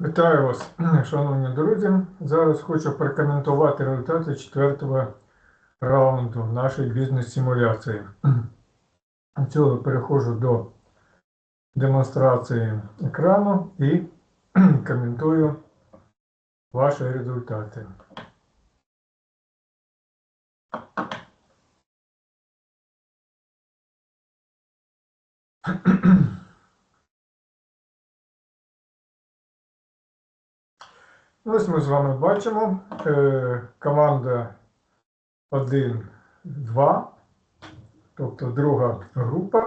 Вітаю вас, шановні друзі. Зараз хочу прокоментувати результати четвертого раунду нашої бізнес-симуляції. Цього переходжу до демонстрації екрану і коментую ваші результати. Ось ми з вами бачимо е, команда 1, 2, тобто друга група,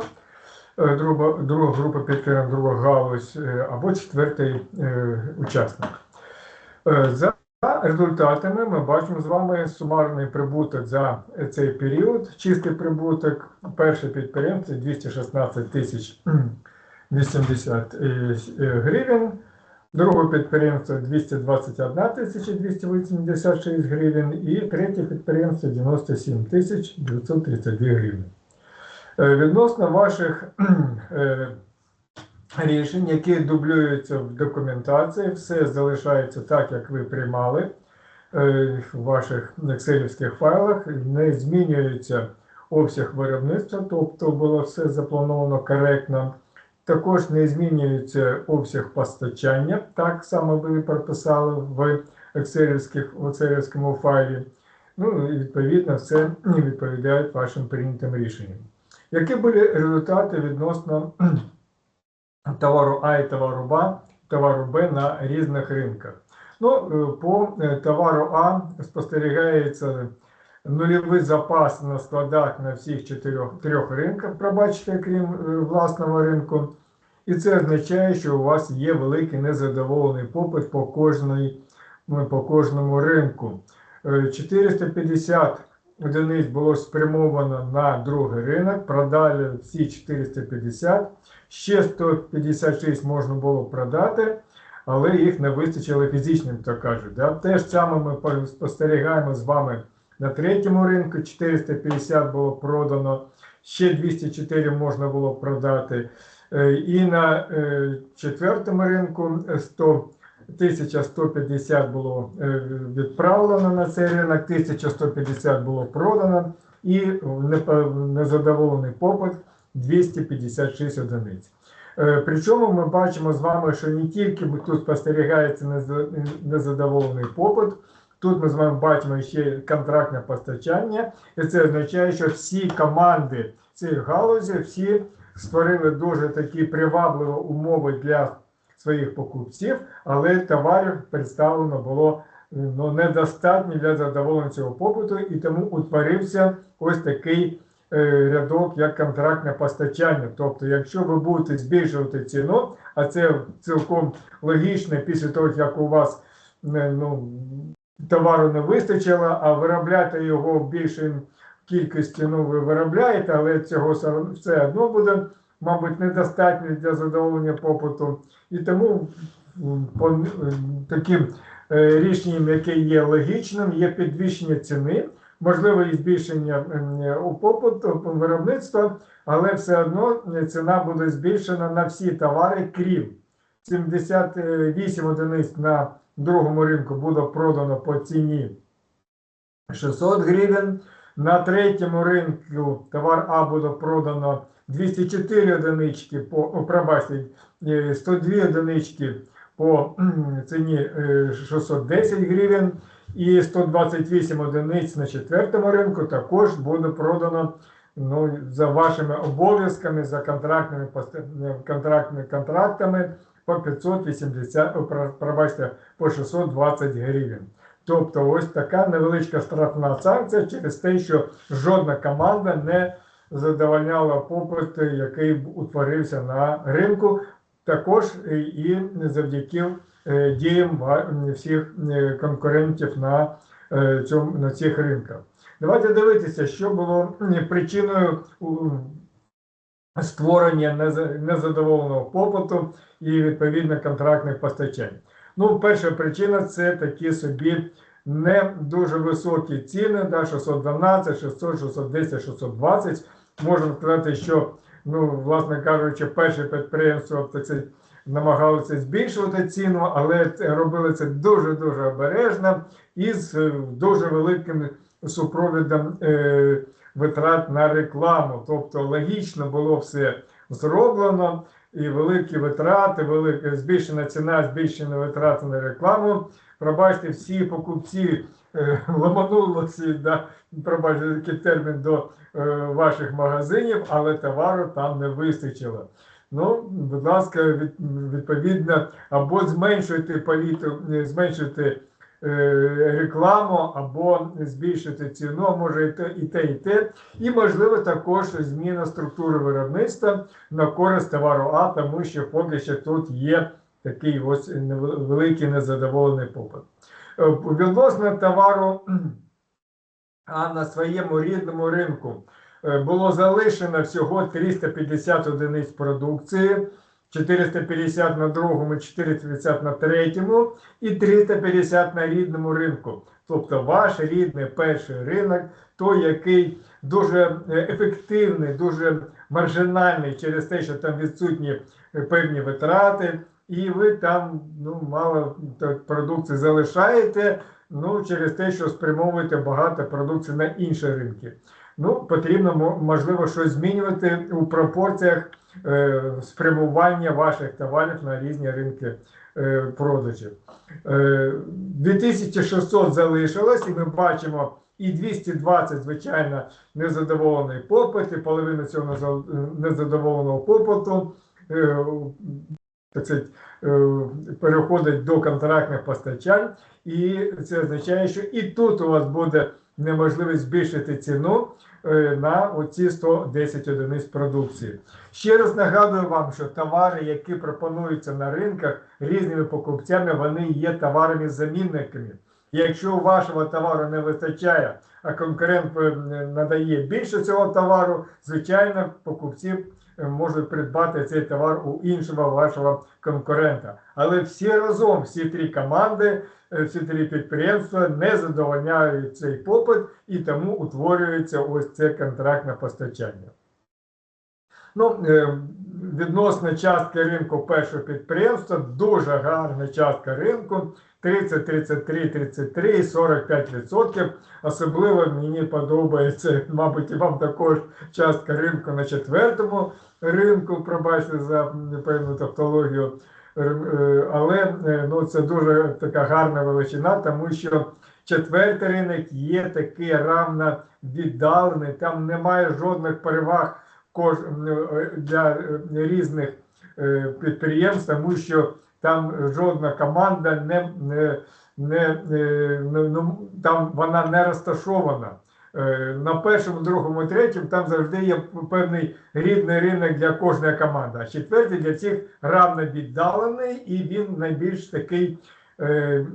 е, друга, друга група підтримок, друга галузь е, або четвертий е, учасник. Е, за результатами ми бачимо з вами сумарний прибуток за цей період. Чистий прибуток, перше підприємство 216 тисяч 80 е, гривень. Другого підприємства 221 тисяча 286 гривень і третє підприємство 97 тисяч 932 гривень. Відносно ваших е, рішень, які дублюються в документації, все залишається так, як ви приймали е, в ваших екселівських файлах, не змінюється обсяг виробництва, тобто було все заплановано коректно. Також не змінюється обсяг постачання, так само ви прописали в екселівському файлі. Ну, і відповідно, все відповідає вашим прийнятим рішенням. Які були результати відносно товару А і товару Б, товару Б на різних ринках? Ну, е, по е, товару А спостерігається нульовий запас на складах на всіх чотирьох трьох ринках, пробачте, крім е, власного ринку. І це означає, що у вас є великий незадоволений попит по, кожній, ну, по кожному ринку. Е, 450 одиниць було спрямовано на другий ринок, продали всі 450, ще 156 можна було продати, але їх не вистачило фізичним, то кажуть. Да? Те ж саме ми спостерігаємо з вами на третьому ринку, 450 було продано, ще 204 можна було продати. Е, І на е, четвертому ринку 100, 1150 було е, відправлено на цей ринок, 1150 було продано і незадоволений попит 256 одиниць. Причому ми бачимо з вами, що не тільки тут спостерігається незадоволений попит, тут ми з вами бачимо ще контрактне постачання, і це означає, що всі команди цієї галузі, всі створили дуже такі привабливі умови для своїх покупців, але товарів представлено було ну, недостатньо для задоволення цього попиту, і тому утворився ось такий е, рядок, як контрактне постачання. Тобто, якщо ви будете збільшувати ціну, а це цілком логічно після того, як у вас е, ну, товару не вистачило, а виробляти його в більшій кількості ну, ви виробляєте, але цього все одно- буде, мабуть, недостатньо для задоволення попиту. І тому по таким е, рішенням, яке є логічним, є підвищення ціни, можливо, і збільшення у попиту виробництва, але все одно ціна буде збільшена на всі товари, крім 78 одиниць на другому ринку буде продано по ціні 600 гривень. На третьому ринку товар А буде продано 204 одинички по о, пробачте, е, 102 одинички по ціні е, 610 гривень і 128 одиниць на четвертому ринку також буде продано ну, за вашими обов'язками, за контрактними, е, контрактними контрактами по 580, пробачте, по 620 гривень. Тобто ось така невеличка штрафна санкція через те, що жодна команда не задовольняла попит, який утворився на ринку, також і- і завдяки е, діям всіх е, конкурентів на, е, цьому, на цих ринках. Давайте дивитися, що було причиною створення незадоволеного попиту і відповідно контрактних постачань. Ну, перша причина це такі собі не дуже високі ціни, да, 612, 600, 610, 620. Можна сказати, що, ну, власне кажучи, перше підприємство, це намагалися збільшувати ціну, але робили це дуже-дуже обережно і з е, дуже великим супровідом е, витрат на рекламу. Тобто логічно було все зроблено, і великі витрати, велика збільшена ціна, збільшені витрати на рекламу. Пробачте, всі покупці е, ламанулися, да, пробачте такий термін до е, ваших магазинів, але товару там не вистачило. Ну, будь ласка, від, відповідно, або зменшуйте політу, е, зменшуйте рекламу, або збільшити ціну, а може і те, і те, і можливо також зміна структури виробництва на користь товару А, тому що поки що тут є такий ось великий незадоволений попит. Е, Відносно товару а на своєму рідному ринку е, було залишено всього 350 одиниць продукції, 450 на другому, 450 на третьому і 350 на рідному ринку. Тобто ваш рідний перший ринок, той, який дуже е, ефективний, дуже маржинальний через те, що там відсутні е, певні витрати, і ви там ну, мало продукції залишаєте, ну, через те, що спрямовуєте багато продукції на інші ринки. Ну, потрібно можливо щось змінювати у пропорціях спрямування ваших товарів на різні ринки е, продажів. Е, 2600 залишилось, і ми бачимо і 220, звичайно, незадоволений попит, і половина цього незадоволеного попиту е, так сказать, е, переходить до контрактних постачань, і це означає, що і тут у вас буде неможливість збільшити ціну е, на оці 110 одиниць продукції. Ще раз нагадую вам, що товари, які пропонуються на ринках різними покупцями, вони є товарами замінниками. Якщо вашого товару не вистачає, а конкурент е, надає більше цього товару, звичайно, покупці е, можуть придбати цей товар у іншого вашого конкурента. Але всі разом, всі три команди, е, всі три підприємства не задовольняють цей попит і тому утворюється ось це контрактне постачання. Ну, е, відносно частки ринку першого підприємства, дуже гарна частка ринку 30, 33, 33 і 45 відсотків. Особливо мені подобається, мабуть, і вам також частка ринку на четвертому ринку, пробачте за певну тавтологію. Е, Але е, ну, це дуже така гарна величина, тому що четвертий ринок є такий равно віддалений, там немає жодних переваг е, для е, різних е, підприємств, тому що там жодна команда не, не, не, е, ну, ну, там вона не розташована. Е, На першому, другому, третьому там завжди є певний рідний ринок для кожної команди. А четвертий для цих равно віддалений, і він найбільш такий е,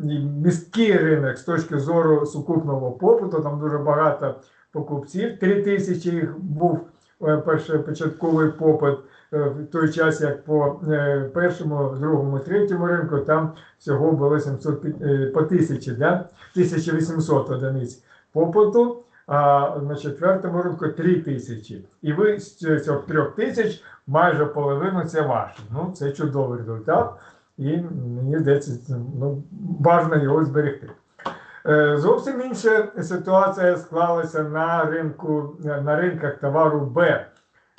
місткий ринок з точки зору сукупного попиту. Там дуже багато покупців. Три тисячі їх був е, першопочатковий попит. Е, В той час, як по першому, другому, третьому ринку, там всього було 700 е, по тисячі, да? 1800 одиниць попиту, а на четвертому ринку 3 тисячі. І ви з цих трьох тисяч майже половину це ваше. Ну, це чудовий результат, і мені здається, ну, бажано його зберегти. Е, Зовсім інша ситуація склалася на ринку на ринках товару Б.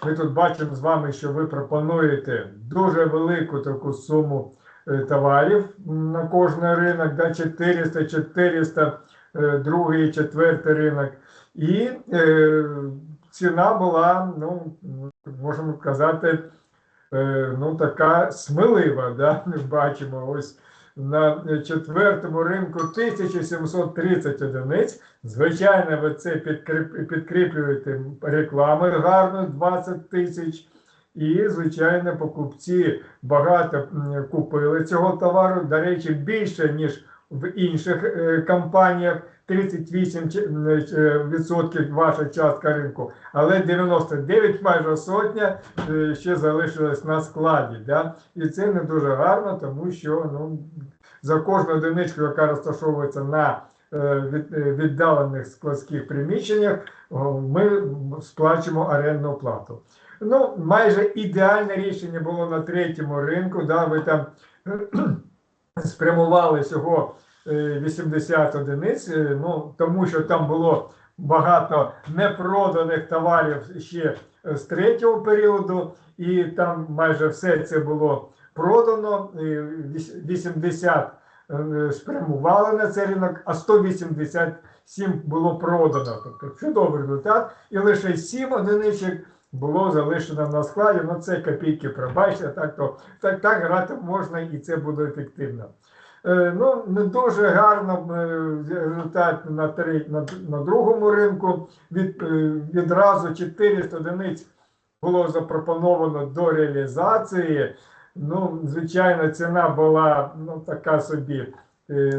Ми тут бачимо з вами, що ви пропонуєте дуже велику таку суму е, товарів на кожний ринок, да, 400, 400, е, другий, четвертий ринок. І е, ціна була, ну, можемо казати, е, ну, така смілива. Да? Бачимо ось на четвертому ринку 1730 одиниць. Звичайно, ви це підкріп- підкріплюєте рекламою гарно 20 тисяч. І, звичайно, покупці багато купили цього товару. До речі, більше, ніж в інших е, компаніях. 38 чи- м, е, відсотків ваша частка ринку, але 99 майже сотня е, ще залишилась на складі. Да? І це не дуже гарно, тому що ну, за кожну одиничку, яка розташовується на е, від- е, віддалених складських приміщеннях, ми сплачуємо орендну плату. Ну, майже ідеальне рішення було на третьому ринку. Да, ви там спрямували всього е, 80 одиниць, е, ну, тому що там було багато непроданих товарів ще е, з третього періоду, і там майже все це було продано. і 80 е, спрямували на цей ринок, а 187 було продано. Тобто чудовий результат, і лише 7 одиничок було залишено на складі. Ну це копійки, пробачте, так то так, так грати можна і це буде ефективно. Е, ну, не дуже гарно е, результат на, три, на, на другому ринку. Від, е, відразу 400 одиниць було запропоновано до реалізації. Ну, звичайно, ціна була ну, така собі,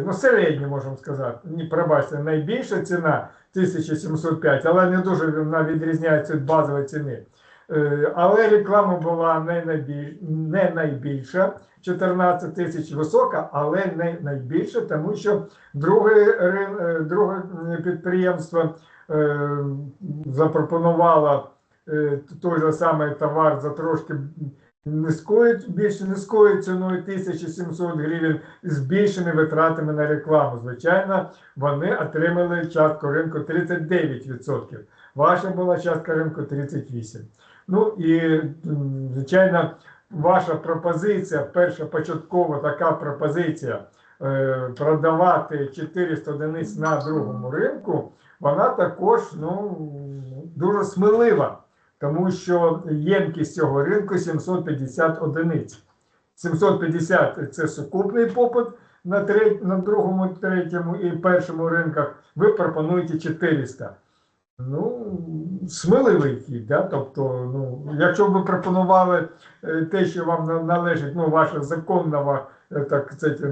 ну, середня, можемо сказати. Ні, пробачте, найбільша ціна 1705, але не дуже вона відрізняється від базової ціни. Е, Але реклама була не, найбіль... не найбільша, 14 тисяч висока, але не найбільша, тому що друге, е, друге підприємство е, запропонувало той же самий товар за трошки низькою, більш низькою ціною 1700 гривень з більшими витратами на рекламу. Звичайно, вони отримали частку ринку 39%. Ваша була частка ринку 38%. Ну і, звичайно, ваша пропозиція, перша початкова така пропозиція е, продавати 400 одиниць на другому ринку, вона також ну, дуже смілива, тому що ємкість цього ринку 750 одиниць. 750 це сукупний попит на, треть, на другому, третьому і першому ринках. Ви пропонуєте 400. Ну, сміливий хід, да? тобто, ну, якщо ви пропонували е, те, що вам належить, ну, ваша законна е, так сказати,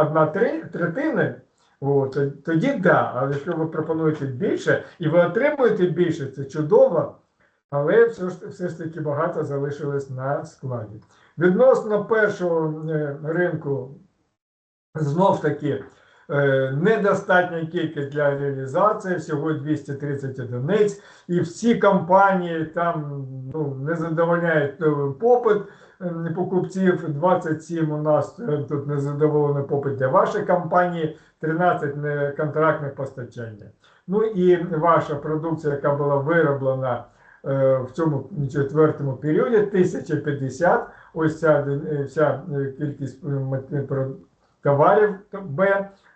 одна третина, от, то- тоді да. Але якщо ви пропонуєте більше і ви отримуєте більше, це чудово, але все ж, все ж таки багато залишилось на складі. Відносно першого е, ринку, знов таки, недостатня кількість для реалізації, всього 230 одиниць, і всі компанії там ну, не задовольняють е, попит е, покупців. 27 у нас е, тут незадоволений попит для вашої компанії, 13 неконтрактних постачання. Ну і ваша продукція, яка була вироблена е, в цьому четвертому періоді, 1050, ось ця, е, вся е, кількість е, товарів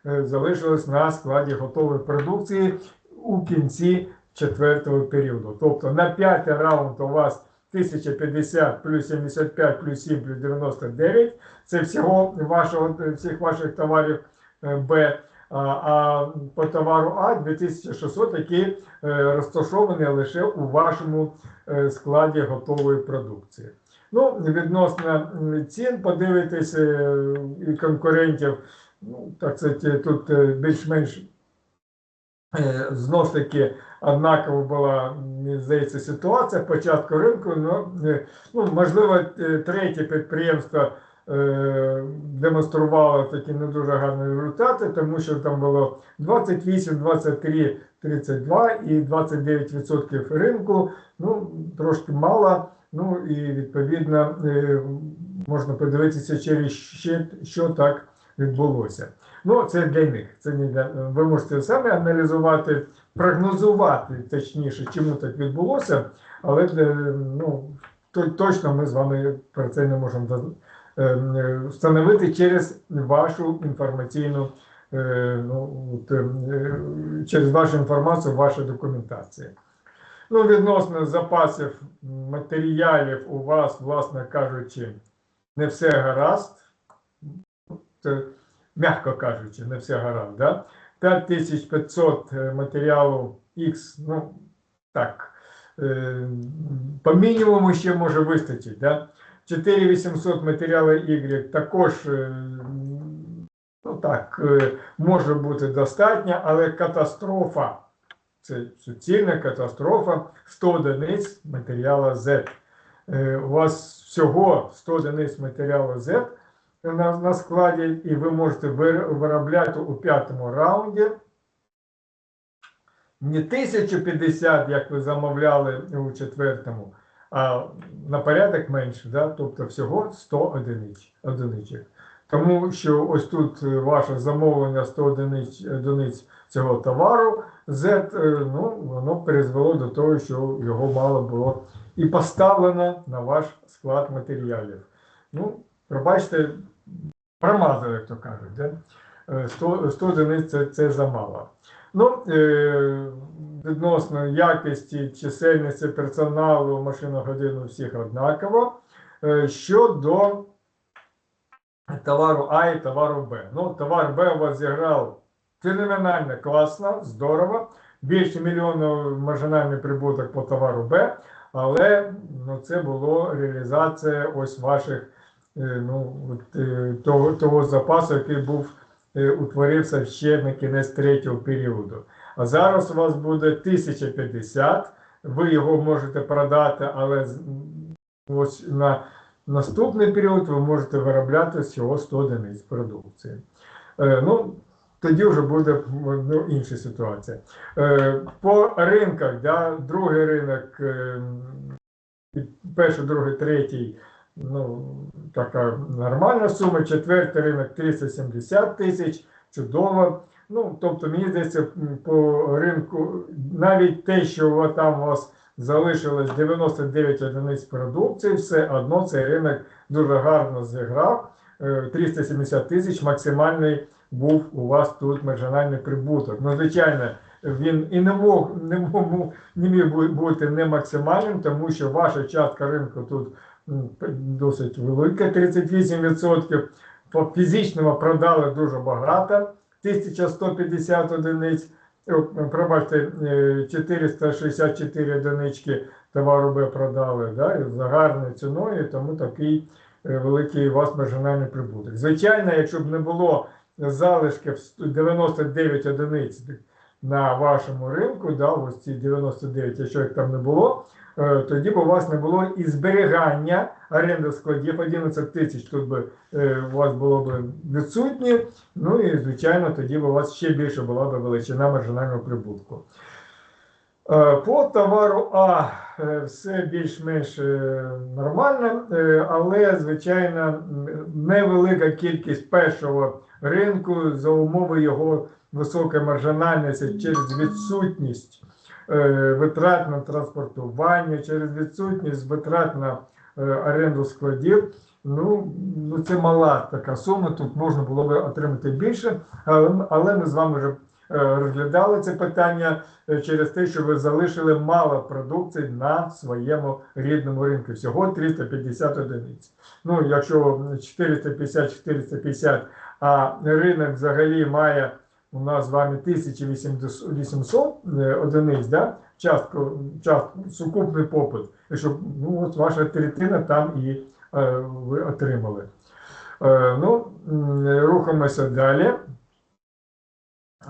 е, залишилась на складі готової продукції у кінці четвертого періоду. Тобто на п'ятий раунд у вас 1050 плюс 75 плюс 7 плюс 99. Це всього вашого, всіх ваших товарів е, Б. А, по товару А 2600, які е, розташовані лише у вашому складі готової продукції. Ну, відносно цін, подивитись і конкурентів, ну, так сказати, тут е, більш-менш е, знов ж таки однакова була, мені здається, ситуація початку ринку. Е, ну, можливо, е, третє підприємство е, демонструвало такі не дуже гарні результати, тому що там було 28, 23, 32 і 29% ринку. Ну, трошки мало. Ну і відповідно е, можна подивитися, через що так відбулося. Ну, це для них. Це не для ви можете самі аналізувати, прогнозувати точніше, чому так відбулося, але ну, то, точно ми з вами про це не можемо е, е, встановити через вашу інформаційну, е, ну, через вашу інформацію, ваша документація. Ну, відносно запасів матеріалів у вас, власне кажучи, не все гаразд. Це, м'яко кажучи, не все гаразд. Да? 5500 матеріалу X, ну, так, е, по мінімуму ще може вистачить. Да? 4800 матеріалу Y також, е, ну так, е, може бути достатньо, але катастрофа це суцільна катастрофа 100 одиниць матеріалу Z. Е, У вас всього 100 одиниць матеріалу Z на, на складі, і ви можете виробляти у п'ятому раунді. Не 1050, як ви замовляли у четвертому, а на порядок менше, да? тобто всього 100 одиниць, одиничок. Тому що ось тут е, ваше замовлення 100 одиниць, одиниць цього товару Z, е, ну, воно призвело до того, що його мало було і поставлено на ваш склад матеріалів. Ну, пробачте, промазали, як то кажуть. Да? Е, 100, 100 одиниць це, це замало. Ну, е, відносно якості, чисельності персоналу, машиногодин у всіх однаково. Е, щодо товару А і товару Б. Ну, товар Б у вас зіграв феноменально класно, здорово. Більше мільйона маржинальний прибуток по товару Б, але ну, це було реалізація ось ваших ну, е, того, того запасу, який був е, утворився ще на кінець третього періоду. А зараз у вас буде 1050, ви його можете продати, але ось на наступний період ви можете виробляти всього 100 одиниць продукції. Е, ну, тоді вже буде ну, інша ситуація. Е, по ринках, да, другий ринок, е, перший, другий, третій, ну, така нормальна сума, четвертий ринок 370 тисяч, чудово. Ну, тобто, мені здається, по ринку навіть те, що там у вас залишилось 99 одиниць продукції, все одно цей ринок дуже гарно зіграв. Е, 370 тисяч максимальний був у вас тут маржинальний прибуток. Ну, звичайно, він і не мог не міг бути не максимальним, тому що ваша частка ринку тут досить велика, 38%. По фізичному продали дуже багато, 1150 одиниць. Пробачте, е, 464 одинички товару Б продали да, за гарною ціною, тому такий е, великий у вас маржинальний прибуток. Звичайно, якщо б не було залишків 99 одиниць на вашому ринку, да, ось ці 99, якщо їх там не було, е, тоді б у вас не було і зберігання оренди складів 11 тисяч тут би е, у вас було б відсутні. Ну і звичайно, тоді б у вас ще більше була б величина маржинального прибутку. Е, По товару А е, все більш-менш е, нормально, е, але, звичайно, невелика кількість першого ринку за умови його високої маржинальності через відсутність е, витрат на транспортування, через відсутність витрат на е, оренду складів. Ну, ну це мала така сума, тут можна було би отримати більше, але, але ми з вами вже е, розглядали це питання е, через те, що ви залишили мало продукції на своєму рідному ринку. Всього 350 одиниць. Ну, якщо 450-450, а ринок взагалі має у нас з вами 1800 е, одиниць, да? частку, частку, сукупний попит, і щоб ну, от ваша третина там і е, ви отримали. Е, ну, рухаємося далі.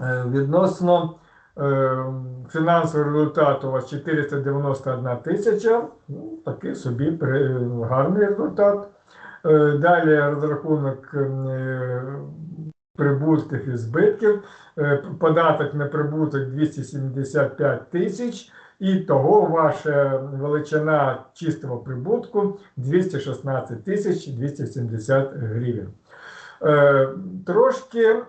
Е, Відносно е, фінансового результату у вас 491 тисяча. Ну, такий собі при- гарний результат. Е, Далі розрахунок е, прибутків і збитків. Е, Податок на прибуток 275 тисяч. І того ваша величина чистого прибутку 216 тисяч 270 гривень. Е, Трошки е,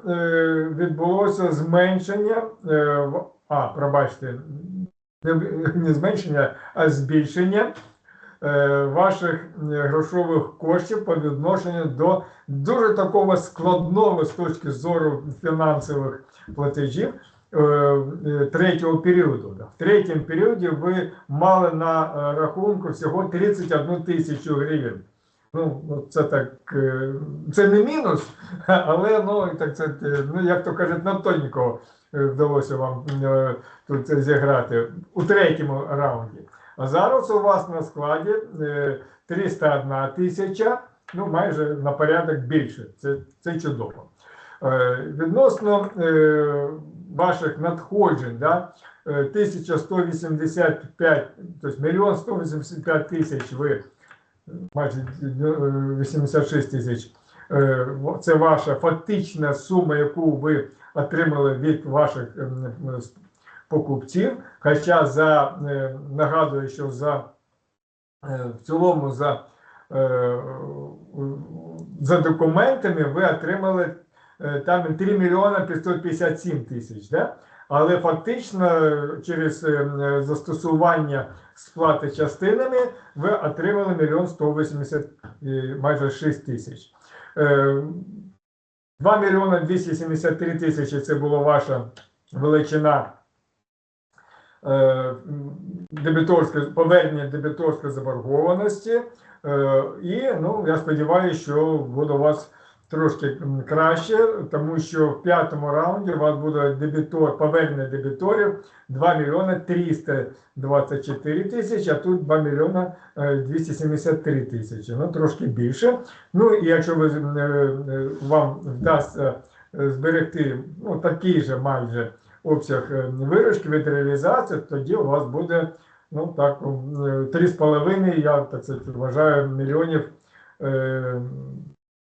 відбулося зменшення, а, пробачте, не, зменшення, а збільшення ваших е, грошових коштів по відношенню до дуже такого складного з точки зору фінансових платежів е, е, третього періоду. В третьому періоді ви мали на е, рахунку всього 31 тисячу гривень. Ну, це так, е, це не мінус, але ну, так це, е, ну, як то кажуть, на тоненького е, вдалося вам е, тут зіграти у третьому раунді. А зараз у вас на складі е, 301 тисяча, ну майже на порядок більше. Це, це чудово. Е, Відносно е, ваших надходжень, да, е, 1185, тобто мільйон 185 тисяч ви майже е, 86 тисяч. Е, Це ваша фактична сума, яку ви отримали від ваших покупців. Хоча за е, нагадую, що за е, в цілому за, е, за документами ви отримали там 3 мільйона 557 тисяч. Да? Але фактично через застосування сплати частинами ви отримали мільйон 180 е, майже 6 тисяч. Е, 2 мільйона 273 тисячі це була ваша величина е, дебіторська, повернення дебіторської заборгованості. Е, І ну, я сподіваюся, що буде у вас трошки краще, тому що в п'ятому раунді у вас буде дебітор, повернення дебіторів 2 мільйони 324 тисячі, а тут 2 мільйона е, 273 тисячі. Ну, трошки більше. Ну і якщо ви, е, вам вдасться зберегти ну, такий же майже обсяг е, виручки від реалізації, тоді у вас буде ну, так, е, 3,5, я так сказати, вважаю, мільйонів е,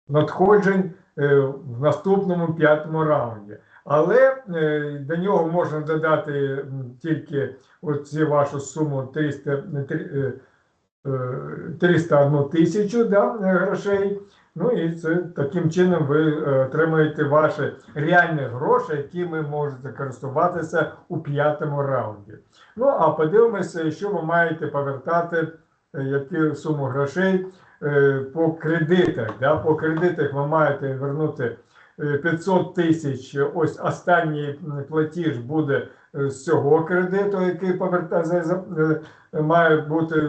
надходжень е, в наступному п'ятому раунді. Але е, до нього можна додати тільки оці вашу суму 300, е, три- е, 301 тисячу да, грошей. Ну і це таким чином ви е, отримаєте ваші реальні гроші, якими можете користуватися у п'ятому раунді. Ну а подивимося, що ви маєте повертати, е, яку суму грошей е, по кредитах. Да? По кредитах ви маєте вернути е, 500 тисяч. Ось останній платіж буде з цього кредиту, який поверта, за- за- е, має бути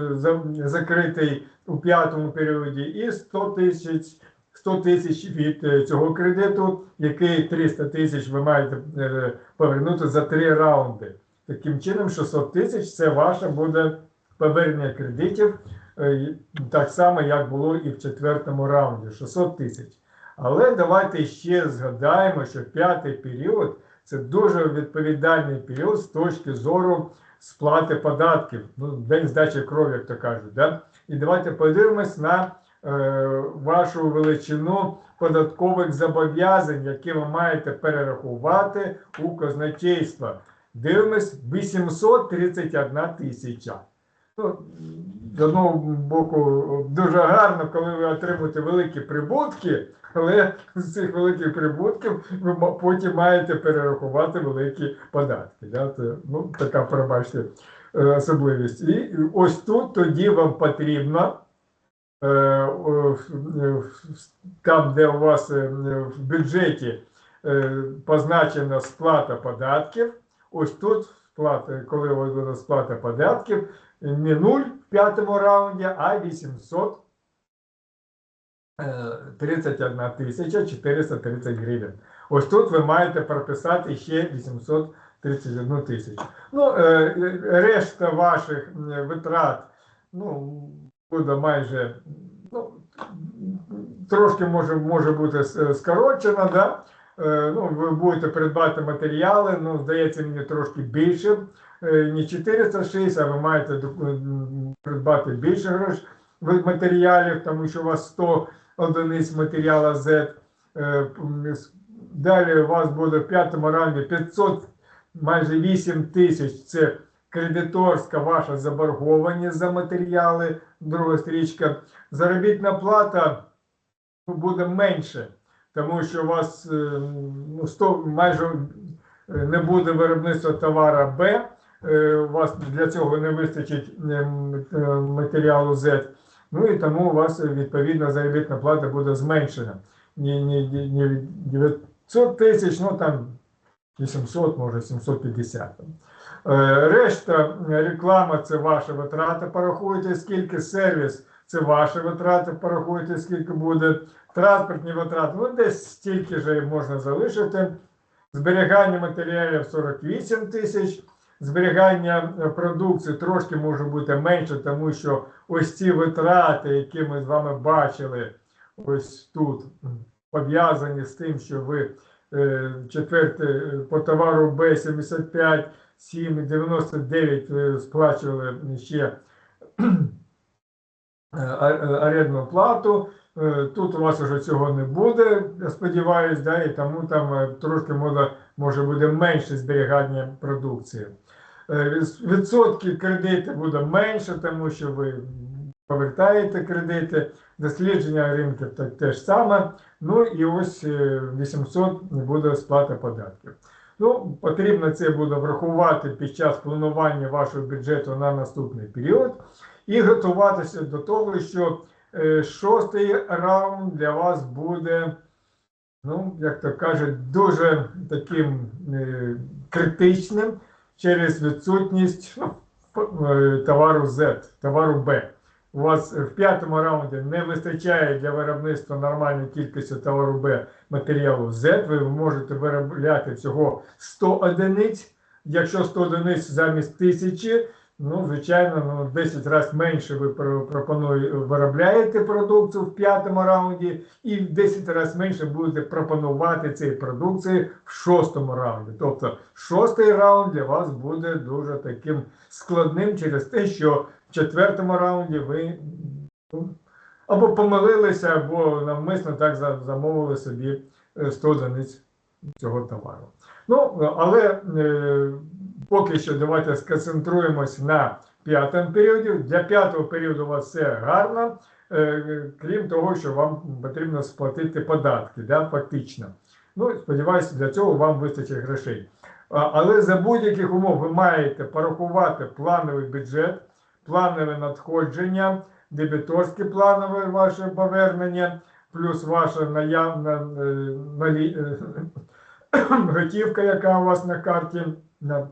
закритий у п'ятому періоді, і 100 тисяч 100 тисяч від е, цього кредиту, який 300 тисяч ви маєте е, повернути за три раунди. Таким чином, 600 тисяч це ваше буде повернення кредитів, е, так само, як було і в четвертому раунді 600 тисяч. Але давайте ще згадаємо, що п'ятий період це дуже відповідальний період з точки зору сплати податків, ну, день здачі крові, як то кажуть. Да? І давайте подивимось на е, вашу величину податкових зобов'язань, які ви маєте перерахувати у казначейство. Дивимось 831 тисяча. Ну, з одного боку, дуже гарно, коли ви отримуєте великі прибутки, але з цих великих прибутків ви потім маєте перерахувати великі податки. Да? Це, ну, така, пробачте, особливість. І ось тут тоді вам потрібно. е, е, Там, де у вас е, в бюджеті е, позначена сплата податків, ось тут сплата, коли у вас буде сплата податків, не 0 в п'ятому раунді, а 800 е, 31 тисяча 430 гривень. Ось тут ви маєте прописати ще 831 тисячу. Ну, е, решта ваших витрат ну, буде майже ну, трошки може, може бути скорочена, да? Е, ну, ви будете придбати матеріали, ну, здається, мені трошки більше, не 460, а ви маєте придбати більше грош ви- матеріалів, тому що у вас 100 одиниць матеріалу Z. Е, Далі у вас буде в п'ятому раунді 500, майже 8 тисяч. Це кредиторська ваша заборгованість за матеріали, друга стрічка. Заробітна плата буде менше, тому що у вас е, ну, 100, майже е, не буде виробництва товара Б. е, У вас для цього не вистачить матеріалу Z. Ну і тому у вас відповідно заробітна плата буде зменшена. Не, не, не 900 тисяч, ну там 800, може 750. Е, Решта е, реклама це ваша витрата. Порахуйте, скільки сервіс це ваші витрати. Порахуйте, скільки буде транспортні витрати. Ну, десь стільки ж можна залишити. Зберігання матеріалів 48 тисяч. Зберігання е, продукції трошки може бути менше, тому що ось ці витрати, які ми з вами бачили, ось тут пов'язані з тим, що ви четверте е, по товару Б75, 7,99 ви сплачували ще е, е, орендну плату. Е, Тут у вас вже цього не буде, я сподіваюся, да, і тому там е, трошки може, може буде менше зберігання продукції. Е, Відсотки кредиту буде менше, тому що ви повертаєте кредити, дослідження ринків так теж саме. Ну і ось е, 800 буде сплата податків. Ну, потрібно це буде врахувати під час планування вашого бюджету на наступний період і готуватися до того, що е, шостий раунд для вас буде, ну, як то кажуть, дуже таким е, критичним через відсутність ну, е, товару Z, товару Б. У вас в п'ятому раунді не вистачає для виробництва нормальної кількості товару Б матеріалу Z, ви можете виробляти всього 100 одиниць. Якщо 100 одиниць замість 1000, ну, звичайно, ну, в 10 разів менше ви про- пропонує, виробляєте продукцію в п'ятому раунді, і в 10 разів менше будете пропонувати цієї продукції в шостому раунді. Тобто шостий раунд для вас буде дуже таким складним через те, що в четвертому раунді ви ну, або помилилися, або навмисно так замовили собі е, 100 одиниць цього товару. Ну, але е, поки що давайте сконцентруємось на п'ятому періоді. Для п'ятого періоду у вас все гарно, е, крім того, що вам потрібно сплатити податки, да, фактично. Ну, сподіваюся, для цього вам вистачить грошей. Але за будь-яких умов ви маєте порахувати плановий бюджет, планове надходження, дебіторське планове ваше повернення, плюс ваша наявна е, налі- е, готівка, яка у вас на карті на,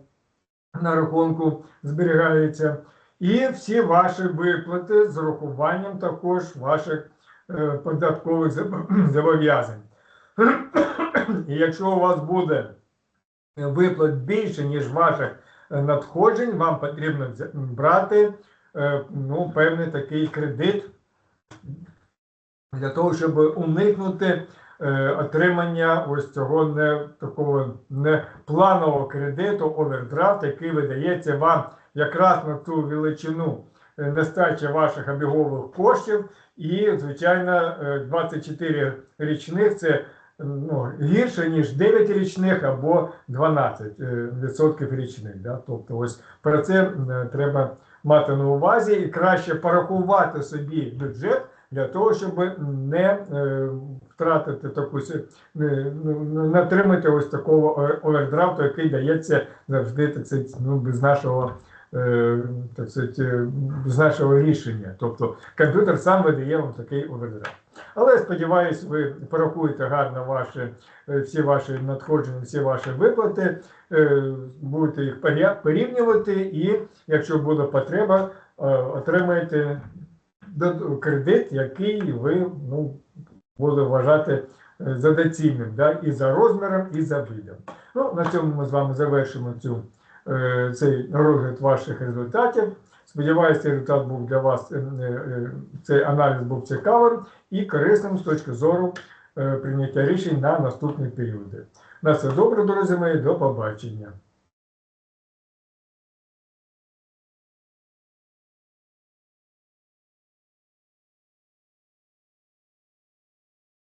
на рахунку зберігається, і всі ваші виплати з урахуванням також ваших е, податкових зобов'язань. І якщо у вас буде виплат більше, ніж ваших е, надходжень, вам потрібно брати е, ну, певний такий кредит для того, щоб уникнути отримання ось цього не такого не планового кредиту, овердрафт, який видається вам якраз на ту величину е, нестачі ваших обігових коштів. І, звичайно, е, 24 річних це ну, гірше, ніж 9 річних або 12 е, відсотків річних. Да? Тобто, ось про це е, треба мати на увазі і краще порахувати собі бюджет для того, щоб не е, втратити таку не, ну, отримати ось такого о- овердрафту, який дається завжди так сказати, ну, без нашого. е, Так сказати, е, з нашого рішення. Тобто комп'ютер сам видає вам такий овердрафт. Але сподіваюся, ви порахуєте гарно ваші, е, всі ваші надходження, всі ваші виплати, е, будете їх порівнювати, і якщо буде потреба, е, отримаєте кредит, який ви ну, будете вважати е, за доцільним, да, і за розміром, і за видом. Ну, на цьому ми з вами завершимо цю, е, цей розгляд ваших результатів. Сподіваюся, цей результат був для вас, е, цей аналіз був цікавим і корисним з точки зору прийняття рішень на наступні періоди. На все добре, друзі мої, до побачення.